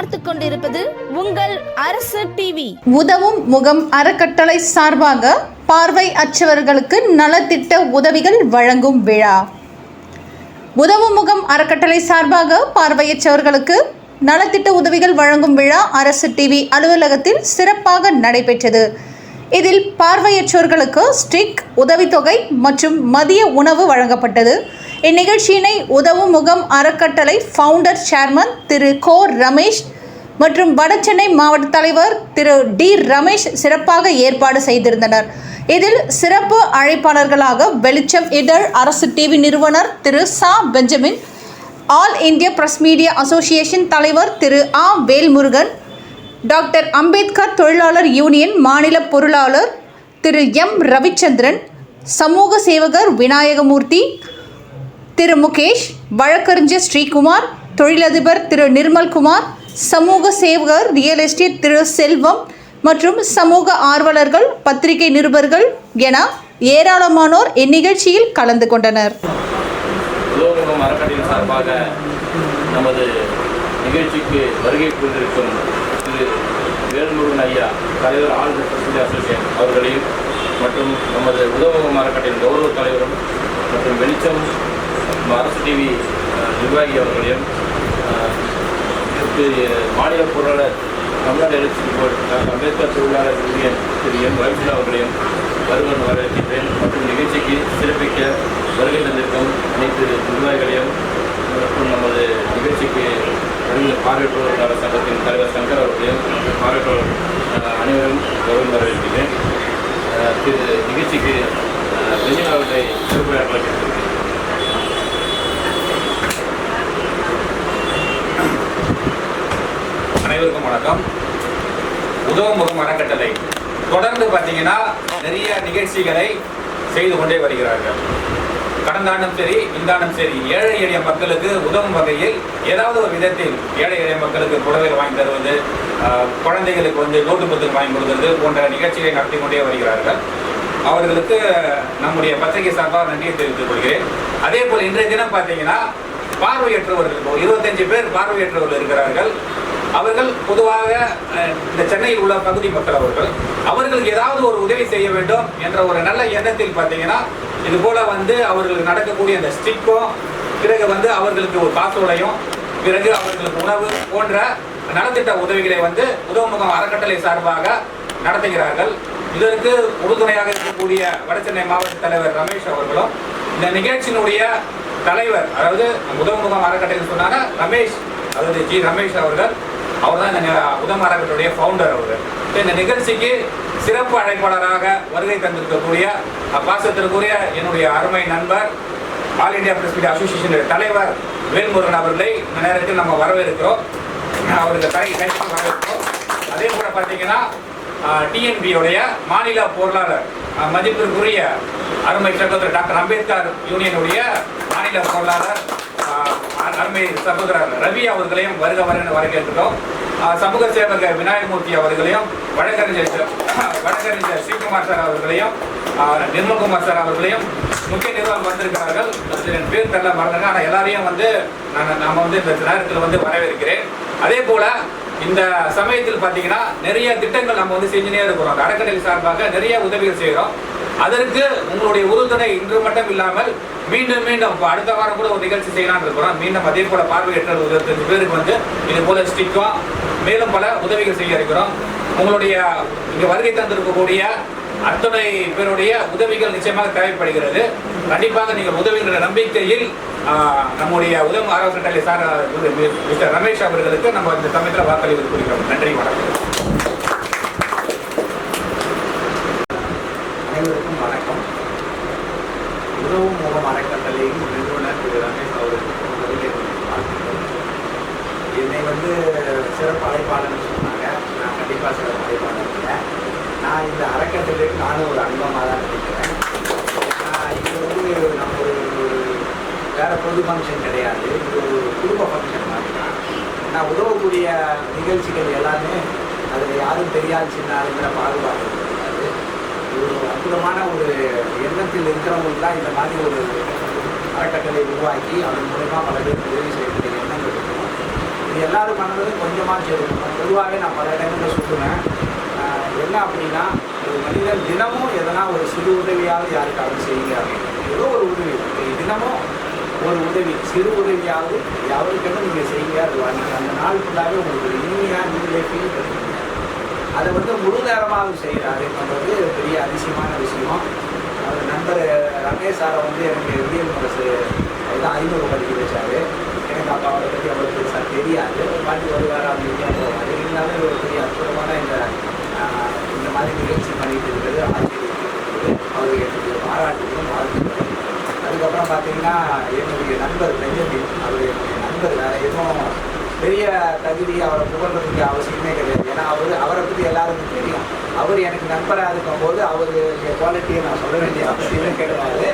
பார்த்து கொண்டிருப்பது உங்கள் அரசு டிவி உதவும் முகம் அறக்கட்டளை சார்பாக பார்வை அச்சவர்களுக்கு நலத்திட்ட உதவிகள் வழங்கும் விழா. உதவும் முகம் அறக்கட்டளை சார்பாக பார்வையற்றவர்களுக்கு நலத்திட்ட உதவிகள் வழங்கும் விழா அரசு டிவி அலுவலகத்தில் சிறப்பாக நடைபெற்றது. இதில் பார்வையற்றோர்களுக்கு ஸ்டிக் உதவித்தொகை மற்றும் மதிய உணவு வழங்கப்பட்டது. இந்நிகழ்ச்சியினை உதவும் முகம் அறக்கட்டளை ஃபவுண்டர் சேர்மன் திரு கோ ரமேஷ் மற்றும் வடசென்னை மாவட்ட தலைவர் திரு டி ரமேஷ் சிறப்பாக ஏற்பாடு செய்திருந்தனர். இதில் சிறப்பு அழைப்பாளர்களாக வெளிச்சம் இதழ் அரசு டிவி நிறுவனர் திரு சா. Benjamin all India press media association தலைவர் திரு ஆ. வேல்முருகன் டாக்டர் அம்பேத்கர் தொழிலாளர் யூனியன் மாநில பொருளாளர் திரு எம். ரவிச்சந்திரன் சமூக சேவகர் விநாயகமூர்த்தி திரு முகேஷ் வழக்கறிஞர் ஸ்ரீகுமார் தொழிலதிபர் திரு நிர்மல்குமார் சமூக சேவகர் ரியல் எஸ்டேட் திரு செல்வம் மற்றும் சமூக ஆர்வலர்கள் பத்திரிகை நிருபர்கள் என ஏராளமானோர் இந்நிகழ்ச்சியில் கலந்து கொண்டனர். உலோகமுகம் அறக்கட்டளையின் சார்பாக நமது நிகழ்ச்சிக்கு வருகை புரிந்திருக்கும் திரு வேல்முருகன் ஐயா தலைவர் ஆல் அசோசியேஷன் அவர்களையும் மற்றும் நமது உலோகமுகம் அறக்கட்டளையின் கௌரவ தலைவரும் மற்றும் வெளிச்சம் அரசு டிவி நிர்வாகி அவர்களையும் திரு மாநில பொருளாளர் தமிழ்நாடு எழுச்சி அம்பேத்கர் தொழிலாளர் யூனியன் திரு எம். ரவிச்சந்திரன் அவர்களையும் வருவன் வரவேற்கின்றேன். மற்றும் நிகழ்ச்சிக்கு சிறப்பிக்க வருகை தந்திருக்கும் அனைத்து நிர்வாகிகளையும் மற்றும் நமது நிகழ்ச்சிக்கு வருகிற பார்வையற்றோர் சங்கத்தின் தலைவர் சங்கர் அவர்களையும் மற்றும் பார்வையற்றோர் அனைவரும் வருவன் வரவேற்கிறேன் திரு நிகழ்ச்சிக்கு அஹ், பெஞ்சமின் அவர்களை சிறப்புரையாற்ற வணக்கம். உதவும் வணக்கம் உதவமுகம் அறக்கட்டளை. தொடர்ந்து பார்த்தீங்கன்னா நிறைய நிகழ்ச்சிகளை செய்து கொண்டே வருகிறார்கள். கடந்த ஆண்டும் சரி இந்த ஆண்டும் சரி ஏழை எளிய மக்களுக்கு உதவும் வகையில் ஏதாவது ஒரு விதத்தில் ஏழை எளிய மக்களுக்கு புடவைகள் வாங்கி தருவது குழந்தைகளுக்கு வந்து நோட்டு புத்தகம் வாங்கி கொடுக்கிறது போன்ற நிகழ்ச்சிகளை நடத்தி கொண்டே வருகிறார்கள். அவர்களுக்கு நம்முடைய பத்திரிகை சார்பாக நன்றியை தெரிவித்துக் கொள்கிறேன். அதே போல் இன்றைய தினம் பார்த்தீங்கன்னா பார்வையற்றவர்கள் இருபத்தஞ்சு பேர் பார்வையற்றவர்கள் இருக்கிறார்கள். அவர்கள் பொதுவாக இந்த சென்னையில் உள்ள பகுதி மக்கள் அவர்கள் அவர்களுக்கு ஏதாவது ஒரு உதவி செய்ய வேண்டும் என்ற ஒரு நல்ல எண்ணத்தில் பார்த்தீங்கன்னா இது போல வந்து அவர்களுக்கு நடக்கக்கூடிய அந்த ஸ்டிக்கும் பிறகு வந்து அவர்களுக்கு ஒரு காசோலையும் பிறகு அவர்களுக்கு உணவு போன்ற நலத்திட்ட உதவிகளை வந்து உதவமுகம் அறக்கட்டளை சார்பாக நடத்துகிறார்கள். இதற்கு உறுதுணையாக இருக்கக்கூடிய வடசென்னை மாவட்ட தலைவர் ரமேஷ் அவர்களும் இந்த நிகழ்ச்சியினுடைய தலைவர் அதாவது உதவமுகம் அறக்கட்டளை சொன்னாங்க ரமேஷ் அதாவது ஜி ரமேஷ் அவர்கள் அவர் தான் இந்த உதவ ஃபவுண்டர் அவர். இந்த நிகழ்ச்சிக்கு சிறப்பு அழைப்பாளராக வருகை தந்திருக்கக்கூடிய பாசத்திற்குரிய என்னுடைய அருமை நண்பர் all India press media association தலைவர் வேல்முருகன் அவர்களை இந்த நேரத்தில் நம்ம வரவேற்கிறோம். அவருக்கு கை கைக்கு வரவேற்கிறோம். அதே போல பார்த்தீங்கன்னா டிஎன்பியுடைய மாநில பொருளாளர் மதிப்பிற்குரிய அருமை சகோதரர் டாக்டர் அம்பேத்கர் யூனியனுடைய மாநில பொருளாளர் அருமை சகோதரர் ரவி அவர்களையும் வருக வருக வரவேற்கிறோம். சமூக சேவகர் விநாயகமூர்த்தி அவர்களையும் வழக்கறிஞர் வழக்கறிஞர் ஸ்ரீகுமார் சார் அவர்களையும் நிர்மல்குமார் சார் அவர்களையும் முக்கிய நிர்வாகம் வந்திருக்கிறார்கள். என் பேர் தெரியல மறந்துங்க ஆனால் எல்லாரையும் வந்து நான் நாம் வந்து இந்த நேரத்தில் வந்து வரவேற்கிறேன். அதே போல இந்த சமயத்தில் பார்த்தீங்கன்னா நிறைய திட்டங்கள் நம்ம வந்து செஞ்சுனே இருக்கிறோம். அந்த அறக்கட்டளை சார்பாக நிறைய உதவிகள் செய்கிறோம். அதற்கு உங்களுடைய உறுதுணை இன்று மட்டும் இல்லாமல் மீண்டும் மீண்டும் அடுத்த வாரம் கூட ஒரு நிகழ்ச்சி செய்யலாம்னு இருக்கிறோம். மீண்டும் அதே போல பார்வையற்ற ஒரு இருபத்தஞ்சு பேருக்கு வந்து இது போல ஸ்டிக்கோ மேலும் பல உதவிகள் செய்ய இருக்கிறோம். உங்களுடைய இங்க வருகை தந்திருக்கக்கூடிய அத்தனை பேருடைய உதவிகள் நிச்சயமாக தேவைப்படுகிறது. கண்டிப்பாக நீங்கள் உதவிகின்ற நம்பிக்கையில் நம்முடைய உதவும் ஆரோக்கிய சார் மிஸ்டர் ரமேஷ் அவர்களுக்கு நம்ம இந்த சமயத்தில் வாக்களித்து கொடுக்கிறோம் நன்றி வணக்கம் அனைவருக்கும் வணக்கம் உறவும் முகம் அறக்கட்டளையின் நிறுவனர் திரு ரமேஷ் அவர்களுக்கு வருகை பார்க்கிறோம் என்னை வந்து சிறப்பு அழைப்பாளர்னு சொன்னாங்க. நான் கண்டிப்பாக சிறப்பு அழைப்பாளர் இல்லை. நான் இந்த அறக்கட்டளைக்கு நானும் ஒரு அங்கமாக தான் நினைக்கிறேன் நான் இது வந்து நம்ம ஒரு வேறு பொது ஃபங்க்ஷன் கிடையாது. இது ஒரு குடும்ப ஃபங்க்ஷன் மாதிரி தான். நான் உதவக்கூடிய நிகழ்ச்சிகள் எல்லாமே அதில் யாரும் தெரியாது சின்ன ஆளுங்கிற பாகுபாடு ஒரு அற்புதமான ஒரு எண்ணத்தில் இருக்கிறவங்களுக்கு தான் இந்த மாதிரி ஒரு அறக்கட்டளை உருவாக்கி அதன் மூலமா பல பேருக்கு உதவி செய்யக்கூடிய எண்ணங்கள் இருக்கும் இது எல்லாரும் முக்கியமான கொஞ்சமாக பொதுவாகவே நான் பல இடங்களில் சொல்லுவேன் என்ன அப்படின்னா ஒரு மனிதன் தினமும் எதனா ஒரு சிறு உதவியாவது யாருக்காவது செய்யுங்க அப்படின்னு ஏதோ ஒரு உதவி. தினமும் ஒரு உதவி சிறு உதவியாவது யாருக்கெல்லாம் நீங்கள் செய்யுங்க அது அன்னைக்கு அந்த நாள் ஃபுல்லாகவே உங்களுக்கு ஒரு இனிமையாக நீங்களே ஃபீல் பண்ணுவீங்க அதை வந்து முழு நேரமாக செய்கிறாரு பண்ணுறது பெரிய அதிசயமான விஷயம். அவர் நண்பர் ரமேஷ் சாரை வந்து எனக்கு விஎல் மனசு இதான் ஐநூறு படிக்க வச்சாரு எனக்கு அப்போ அவரை பற்றி அவ்வளோ பெருசாக தெரியாது ஒரு பாட்டி வருவார் அப்படின்னு போவார் இருந்தாலும் இது ஒரு பெரிய அற்புதமான இந்த ஆஹ், இந்த மாதிரி நிகழ்ச்சி பண்ணிட்டு இருக்கிறது ஆச்சரியம் அவருக்கு எனக்கு பாராட்டுகளும் வாழ்த்துக்களும் அதுக்கப்புறம் பார்த்தீங்கன்னா என்னுடைய நண்பர் பெஞ்சமின் அவர் என்னுடைய நண்பர் வேற எதுவும் பெரிய தகுதி அவரை புகழ்றதுக்கு அவசியமே கிடையாது. ஏன்னா அவர் அவரை பற்றி எல்லாருக்கும் தெரியும். அவர் எனக்கு நண்பராக இருக்கும்போது அவருடைய குவாலிட்டியை நான் சொல்ல வேண்டிய அவசியமே கிடையாது.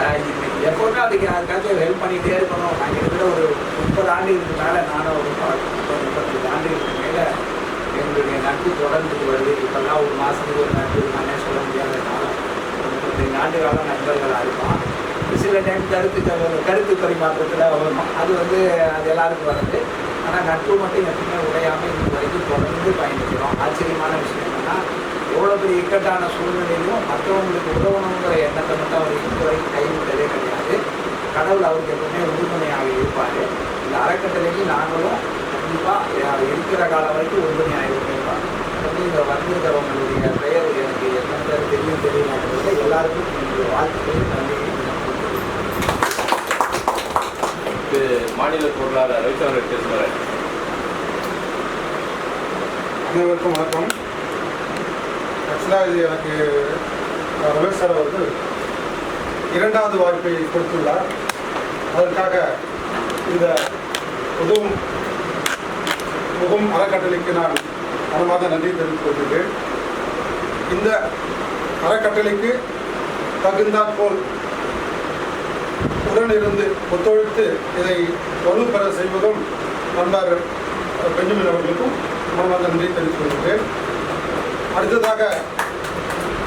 ஆஹ் அதுக்கு அதுக்காக ஹெல்ப் பண்ணிகிட்டே இருக்கணும். நான் கிட்டத்தட்ட ஒரு முப்பது ஆண்டுகளுக்கு மேலே நானும் ஒரு முப்பது முப்பத்தஞ்சு ஆண்டுகளுக்கு மேலே எங்களுடைய நட்பு தொடர்ந்துட்டு வருது. இப்போல்லாம் ஒரு மாதத்துக்கு ஒரு நட்பு நானே சொல்ல முடியாத காலம். ஒரு முப்பத்தஞ்சு ஆண்டு காலம் நண்பர்களாக இருப்பான். சில டைம் கருத்து கருத்து பரிமாற்றத்தில் வரும். அது வந்து அது எல்லாருக்கும் வருது. ஆனால் நட்பு மட்டும் எப்பவுமே உடையாமல் இது வரைக்கும் தொடர்ந்து பயணிக்கிறோம். ஆச்சரியமான விஷயம் என்னன்னா எவ்வளோ பெரிய இக்கட்டான சூழ்நிலையிலும் மற்றவங்களுக்கு உதவணுங்கிற எண்ணத்தை மட்டும் அவர் இது வரைக்கும் கைவிட்டதே கிடையாது. கடவுள் அவருக்கு எப்பவுமே உறுதுணையாக இருப்பார். இந்த அறக்கட்டளைக்கு நாங்களும் கண்டிப்பாக இருக்கிற காலம் வரைக்கும் உறுதுணையாக இருப்பேன் வந்து இங்கே வந்திருக்கிறவங்களுடைய பெயர் எனக்கு என்னென்ன தெரியும் தெரியும் எல்லாருக்கும் என்னுடைய வாழ்த்துக்கள். நன்றி மாநில பொருளாளர் ரவிச்சந்திரன் பேசுகிறார் அனைவருக்கும் வணக்கம். ஆக்சுவலாக இது எனக்கு ரமேஷ் சார் அவர்கள் இரண்டாவது வாய்ப்பை கொடுத்துள்ளார். அதற்காக இந்த உதவும் முகம் அறக்கட்டளைக்கு நான் மனமாக நன்றி தெரிவித்துக் கொள்கிறேன் இந்த அறக்கட்டளைக்கு தகுந்தாற்போல் உடனிருந்து ஒத்துழைத்து இதை வலுப்பெற செய்வதும் நண்பர் பெஞ்சமின் அவர்களுக்கும் மனமாக நன்றி தெரிவித்துக் கொள்கிறேன். அடுத்ததாக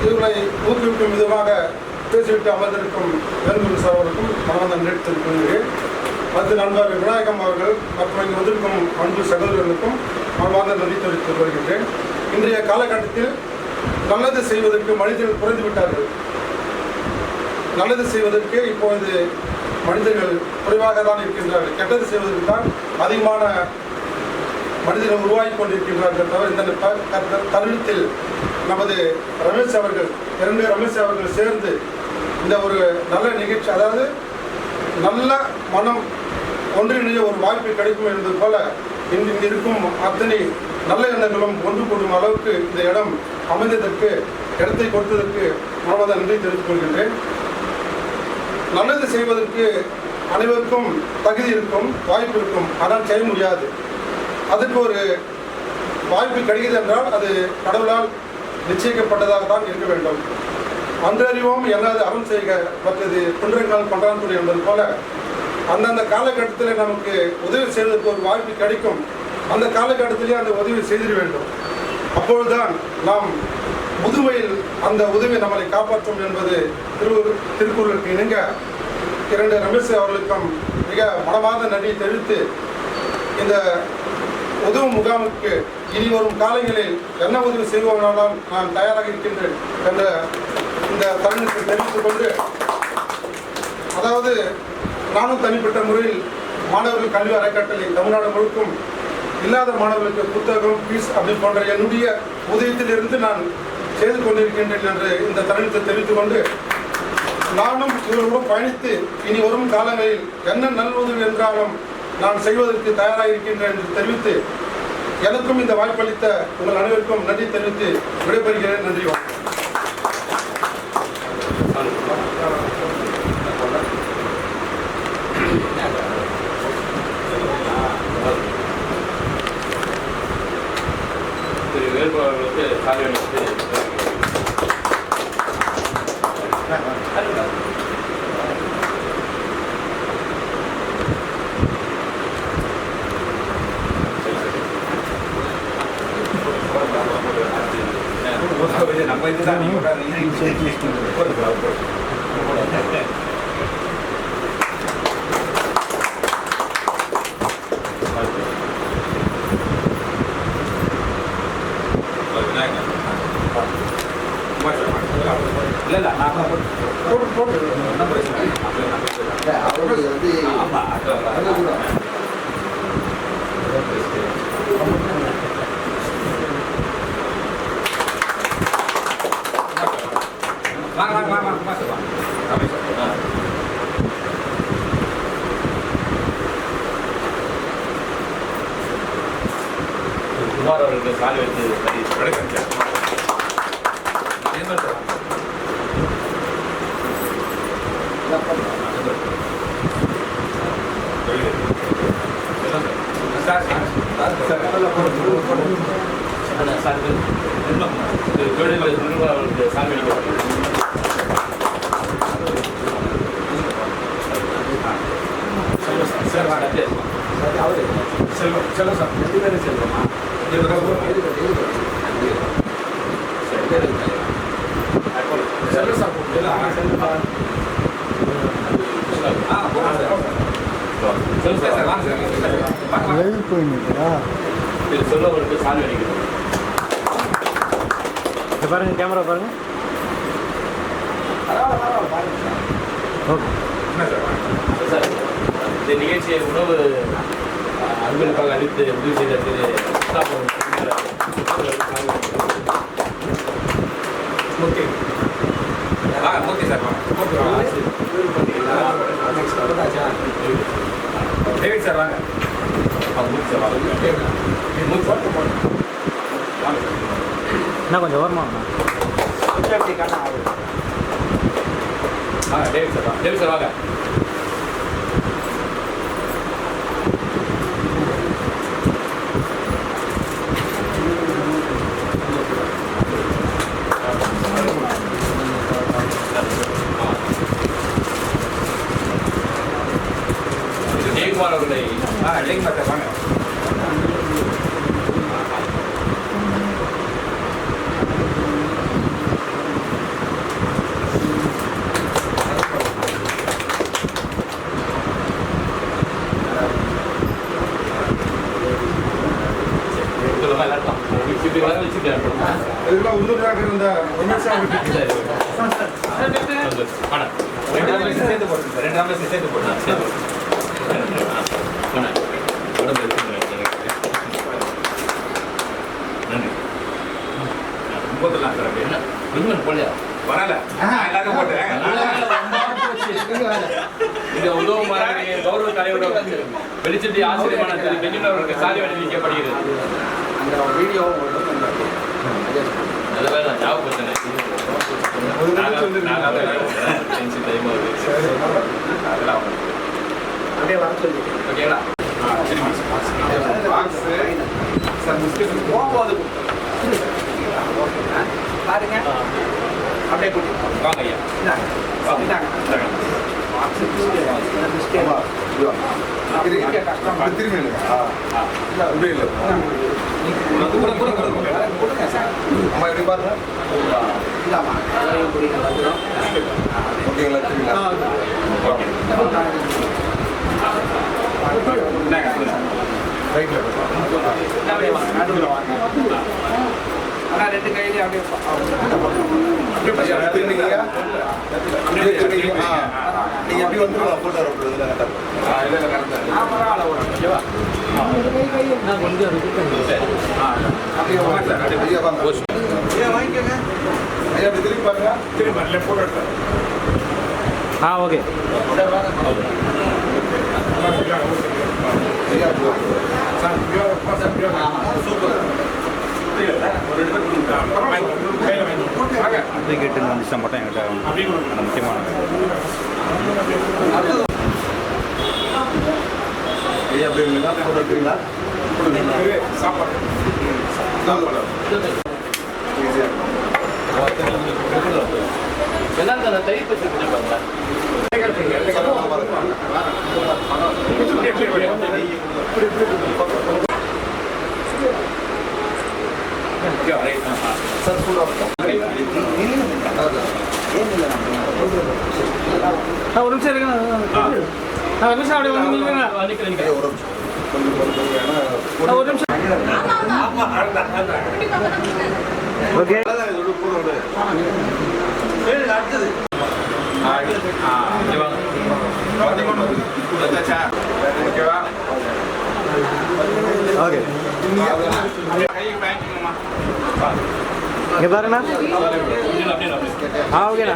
இவர்களை ஊக்குவிக்கும் விதமாக பேசிவிட்டு அமர்ந்திருக்கும் வேலுமணி சார் அவர்களுக்கும் மனமாக நன்றி தெரிவித்துக் கொள்கிறேன். அடுத்து நண்பர் விநாயகம் அவர்கள் மற்றும் இங்கு வந்திருக்கும் அன்பு சகோதரர்களுக்கும் மனமாக நன்றி தெரிவித்துக் கொள்கின்றேன் இன்றைய காலகட்டத்தில் நல்லது செய்வதற்கு மனிதர்கள் குறைந்து விட்டார்கள். நல்லது செய்வதற்கு இப்பொழுது மனிதர்கள் குறைவாக தான் இருக்கின்றார்கள். கெட்டது செய்வதற்கு தான் அதிகமான மனிதர்கள் உருவாகி கொண்டிருக்கின்றார்கள் தவிர இந்த த- த- தருணத்தில் நமது ரமேஷ் அவர்கள் இரண்டு ரமேஷ் அவர்கள் சேர்ந்து இந்த ஒரு நல்ல நிகழ்ச்சி அதாவது நல்ல மனம் ஒன்றிணைய ஒரு வாய்ப்பு கிடைக்கும் என்பது போல இங்கு இருக்கும் அத்தனை நல்ல எண்ணங்களும் ஒன்று கூடும் அளவுக்கு இந்த இடம் அமைந்ததற்கு இடத்தை கொடுத்ததற்கு மனமாத நன்றி தெரிவித்துக் கொள்கின்றேன். நல்லது செய்வதற்கு அனைவருக்கும் தகுதி இருக்கும் வாய்ப்பு இருக்கும். ஆனால் செய்ய முடியாது. அதுக்கு ஒரு வாய்ப்பு கிடைக்குது என்றால் அது கடவுளால் நிச்சயிக்கப்பட்டதாக தான் இருக்க வேண்டும். அன்றறிவோம் எனது அறம் செய்க மற்றது குன்றங்கள் பண்றான் துறை என்பது போல அந்தந்த காலகட்டத்தில் நமக்கு உதவி செய்வதற்கு ஒரு வாய்ப்பு கிடைக்கும். அந்த காலகட்டத்திலே அந்த உதவி செய்திட வேண்டும். அப்பொழுதுதான் நாம் முதுமையில் அந்த உதவி நம்மளை காப்பாற்றும் என்பது திரு திருக்குறளுக்கு இணங்க இரண்டு ரமேஷ் அவர்களுக்கும் மிக மனமார்ந்த நன்றி தெரிவித்து இந்த உதவும் முகாமுக்கு இனி வரும் காலங்களில் என்ன உதவி செய்வோம்னாலும் நான் தயாராக இருக்கின்றேன் என்ற இந்த தருணத்தை தெரிவித்துக் கொண்டு அதாவது நானும் தனிப்பட்ட முறையில் மாணவர்கள் கல்வி அறக்கட்டளை தமிழ்நாடு முழுக்கும் இல்லாத மாணவர்களுக்கு புத்தகம் ஃபீஸ் அப்படி போன்ற என்னுடைய உதயத்திலிருந்து நான் செய்து கொண்டிருக்கின்றேன் என்று இந்த தருணத்தை தெரிவித்துக் கொண்டு நானும் இவர்களுடன் பயணித்து இனி வரும் காலங்களில் என்ன நல்லுதவி என்றாலும் நான் செய்வதற்கு தயாராக இருக்கின்றேன் என்று தெரிவித்து எனக்கும் இந்த வாய்ப்பளித்த உங்கள் அனைவருக்கும் நன்றி தெரிவித்து விடைபெறுகிறேன். நன்றி வணக்கம். திரு வேட்பாளர்களுக்கு சாலை அணிவித்து நம்ம இதுதான் நீங்க இல்ல இல்ல நான் போட்டு போட்டு போட்டு ஒன்றும் பிரச்சனை இல்லை அப்படியே நான் பேசுறேன். ஆமா அது அது வாங்க வாங்க வாங்க வாங்க வாங்க வாங்க ரமேஷ் சார். குமார் அவர்களுக்கு சாலை வைத்து பதிவு வணக்கம் sir. Nirmal sir. Sir, sir, sir, sir. அந்த சாருக்கு திரு தொழில் நிர்மலா அவர்களுக்கு சாலை வைக்கப்பட்டது சார், வாங்க. செல்வம் செல்வம் சார் ரெண்டு பேரும் செல்வமா செல்வம் சார் போட்டு ஆ, போங்க சார். செல்வம் சார், சார் வாங்க சார். திரு செல்வம் அவர்களுக்கு சாலை வைக்கிறது பாருங்க கேமரா பாருங்க என்ன சார், வாங்க. சார் இந்த நிகழ்ச்சியை உணவு அன்பளிப்பாக அளித்து உதவி செய்த திரு. ஓகே. சார், வாங்க. மூர்த்தி வாங்க. டேவிட் சார் வாங்க என்ன கொஞ்சம் ஓரமா டேவிட் சார் டேவிட் சார் வாங்க திரு ஜெயக்குமார் அவர்களை ஆ, இல்லைங்க சார், வாங்க. சொல்லுமா எல்லாருக்கும் இப்படி வர வச்சுட்டு இதெல்லாம் உள்ளூராக சேர்த்து சேர்த்து நன்றி போட்டுடலாம் சார் அப்படியே. என்ன விண்வெளி போலையா வரல எல்லாரும் போட்டேன் இந்த உதவுமாறு கௌரவ தலைவரோட வெளிச்சத்தை ஆசிரியமான திரு அவர்களுக்கு சாலை அணிவிக்கப்படுகிறது அந்த வீடியோ உங்கள்கிட்ட கொண்டு நல்ல வேலை நான் ஞாபகப்படுத்தினேன். அப்படியே வர சொல்லி. ஓகேங்களா போகும்போது பாருங்க. அப்படியே கூட்டிட்டு வாங்க ஐயா. இந்தாங்க. இந்தாங்க. இங்க கூட கூட கூட கூட. கொடுங்க சார். இந்தாம்மா. அதையும் குடிங்க, வந்துடும். அப்படியே ரெண்டு அப்படியே நீங்க எப்படி வந்து போட்டோ ஆ, இல்ல, இல்ல. ஆ, பரவாயில்ல, விடுங்க. ஓகேவா? நான் கொஞ்சம். அப்படியே வாங்க சார், அப்படியே வாங்க. ஐயா வாங்கிக்கோங்க. ஐயா அப்படி திருப்பி பாருங்க. ஆ ஓகே. ஒரு மட்டும் முக்கியமான போட்டோ எடுக்கிறீங்களா சாப்பாடு. பாருங்க Okay, right. ஆ, ஆ. ஆ, ஒரு நிமிஷம் இருங்க. ஒரு நிமிஷம் அப்படியே வந்து நில்லுங்க. நிக்கிறேன் நிக்கிறேன். ஒரு நிமிஷம். கொஞ்சம் பொறுத்து ஏன்னா ஒரு நிமிஷம் ஓகே அடுத்தது? ஓகே. இங்க பாருண்ணா. ஆ ஓகேண்ணா.